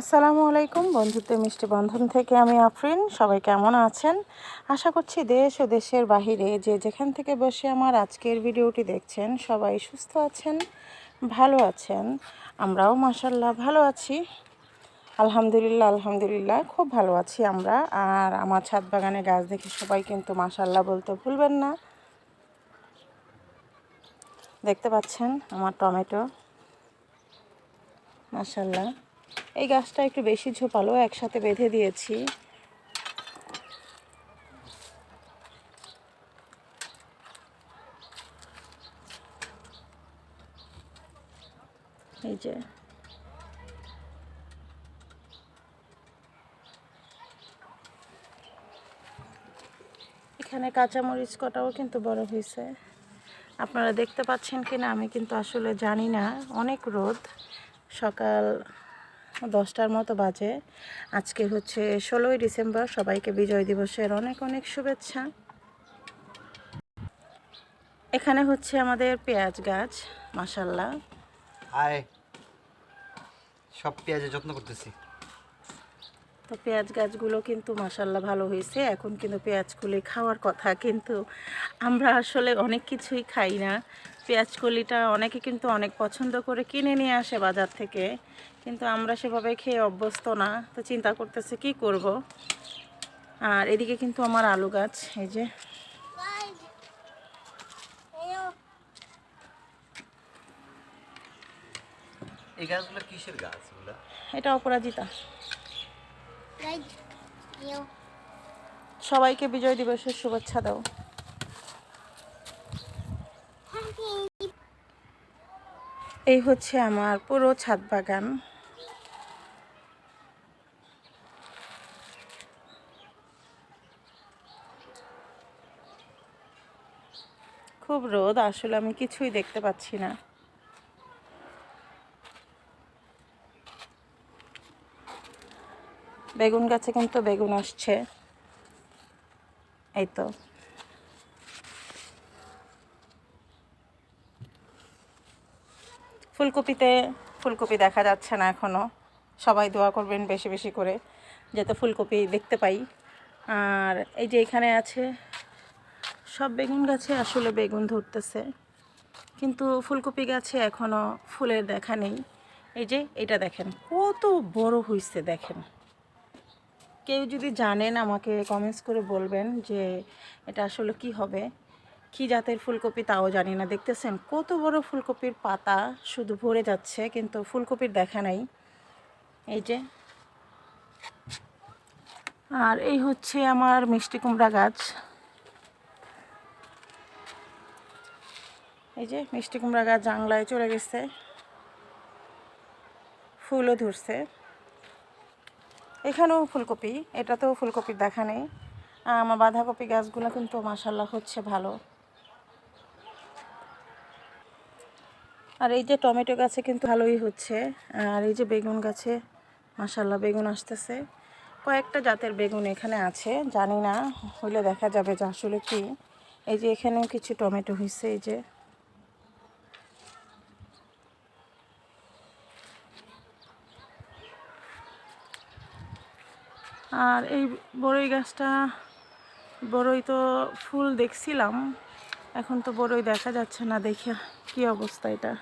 আসসালামু আলাইকুম, বন্ধুত্ব মিষ্টি বন্ধন থেকে আমি আফরিন। সবাই কেমন আছেন? আশা করছি দেশ ও দেশের বাহিরে যে যেখান থেকে বসে আমার আজকের ভিডিওটি দেখছেন, সবাই সুস্থ আছেন, ভালো আছেন। আমরাও মাসাল্লাহ ভালো আছি। আলহামদুলিল্লাহ আলহামদুলিল্লাহ, খুব ভালো আছি আমরা। আর আমার ছাদ বাগানে গাছ দেখে সবাই কিন্তু মাসাল্লাহ বলতে ভুলবেন না। দেখতে পাচ্ছেন আমার টমেটো? মাসাল্লাহ এই গাছটা একটু বেশি ঝোপালো, একসাথে বেঁধে দিয়েছি। এই যে। এখানে কাঁচামরিচ কটাও কিন্তু বড় হয়েছে। আপনারা দেখতে পাচ্ছেন কিনা আমি কিন্তু আসলে জানি না। অনেক রোদ, সকাল দশটার মতো বাজে। আজকে হচ্ছে ষোলোই ডিসেম্বর সবাইকে বিজয় দিবসের অনেক অনেক শুভেচ্ছা। এখানে হচ্ছে আমাদের পেঁয়াজ গাছ মাসাল্লাহ আয় সব পেঁয়াজের যত্ন করতেছি। তো পেঁয়াজ গাছগুলো কিন্তু মাসাল্লাহ ভালো হয়েছে। এখন কিন্তু পেঁয়াজ কলি খাওয়ার কথা কিন্তু আমরা আসলে অনেক কিছুই খাই না। পেঁয়াজ কলিটা অনেকে কিন্তু অনেক পছন্দ করে কিনে নিয়ে আসে বাজার থেকে কিন্তু আমরা সেভাবে খেয়ে অভ্যস্ত না। তো চিন্তা করতেছে কি করব? আর এদিকে কিন্তু আমার আলু গাছ এই যে। এই গাছগুলো কিসের এটা অপরাজিতা। সবাইকে বিজয় দিবসের শুভেচ্ছা দাও। এই হচ্ছে আমার পুরো ছাদ বাগান। খুব রোদ, আসলে আমি কিছুই দেখতে পাচ্ছি না। বেগুন গাছে কিন্তু বেগুন আসছে। এই তো। ফুলকপিতে, ফুলকপি দেখা যাচ্ছে না এখনও সবাই দোয়া করবেন বেশি বেশি করে, যাতে ফুলকপি দেখতে পাই। আর এই যে এখানে আছে, সব বেগুন গাছে আসলে বেগুন ধরতেছে। কিন্তু ফুলকপি গাছে এখনও ফুলের দেখা নেই। এই যে এটা দেখেন, কত বড় হয়েছে দেখেন। কেউ যদি জানেন আমাকে কমেন্টস করে বলবেন যে এটা আসলে কি হবে। কি জাতের ফুলকপি তাও জানি না। দেখতেছেন কত বড় ফুলকপির পাতা শুধু ভরে যাচ্ছে, কিন্তু ফুলকপির দেখা নাই। এই যে। আর এই হচ্ছে আমার মিষ্টি কুমড়া গাছ। এই যে মিষ্টি কুমড়া গাছ জাংলায় চলে গেছে। ফুলও ধরছে। এখানেও ফুলকপি, এটাতেও ফুলকপির দেখা নেই। আমার বাঁধাকপি গাছগুলো কিন্তু মাসাল্লাহ হচ্ছে ভালো। আর এই যে টমেটো গাছে কিন্তু ভালোই হচ্ছে। আর এই যে বেগুন গাছে মাসাল্লাহ বেগুন আসতেছে। কয়েকটা জাতের বেগুন এখানে আছে, জানি না, হইলে দেখা যাবে যে আসলে কি। এই যে এখানেও কিছু টমেটো হয়েছে এই যে। আর এই বড়ই গাছটা বড়ই তো ফুল দেখছিলাম। এখন তো বড়ই দেখা যাচ্ছে না দেখে কি অবস্থা এটা।